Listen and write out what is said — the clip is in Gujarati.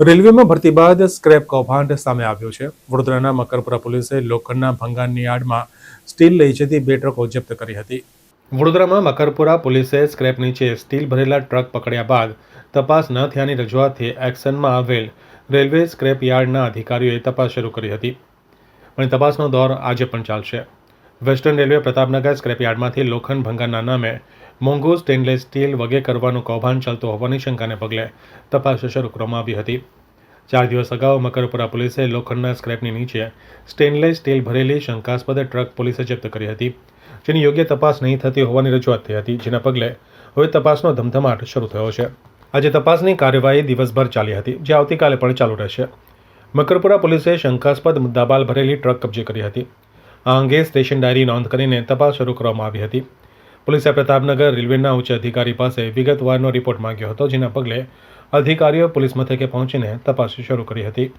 રેલવેમાં ભરતી બાદ સ્ક્રેપ કૌભાંડ સામે આવ્યું છે. વડોદરાના મકરપુરા પોલીસે લોખંડના ભંગારની આડમાં સ્ટીલ લઈ જતી બે ટ્રકો જપ્ત કરી હતી. વડોદરામાં મકરપુરા પોલીસે સ્ક્રેપ નીચે સ્ટીલ ભરેલા ટ્રક પકડ્યા બાદ તપાસ ન થયાની રજૂઆતથી એક્શનમાં આવેલ રેલવે સ્ક્રેપ યાર્ડના અધિકારીઓએ તપાસ શરૂ કરી હતી. અને તપાસનો દોર આજે પણ ચાલશે. વેસ્ટર્ન રેલવે પ્રતાપનગર સ્ક્રેપ યાર્ડમાંથી લોખંડ ભંગારના નામે મોંઘું, સ્ટેનલેસ સ્ટીલ વગે કરવાનું કૌભાંડ ચાલતું હોવાની શંકાને પગલે તપાસ શરૂ કરવામાં આવી હતી. ચાર દિવસ અગાઉ મકરપુરા પોલીસે લોખંડના સ્ક્રેપની નીચે સ્ટેનલેસ સ્ટીલ ભરેલી શંકાસ્પદ ટ્રક પોલીસે જપ્ત કરી હતી, જેની યોગ્ય તપાસ નહીં થતી હોવાની રજૂઆત થઈ હતી, જેના પગલે હવે તપાસનો ધમધમાટ શરૂ થયો છે. આજે તપાસની કાર્યવાહી દિવસભર ચાલી હતી, જે આવતીકાલે પણ ચાલુ રહેશે. મકરપુરા પોલીસે શંકાસ્પદ મુદ્દાબાલ ભરેલી ટ્રક કબજે કરી હતી. આ અંગે સ્ટેશન ડાયરી નોંધ કરીને તપાસ શરૂ કરવામાં આવી હતી. પોલીસે પ્રતાપનગર રેલવેના ઉચ્ચ અધિકારી પાસે વિગતવારનો રિપોર્ટ માંગ્યો હતો, જેના પગલે અધિકારીઓ પોલીસ મથકે પહોંચીને તપાસ શરૂ કરી હતી.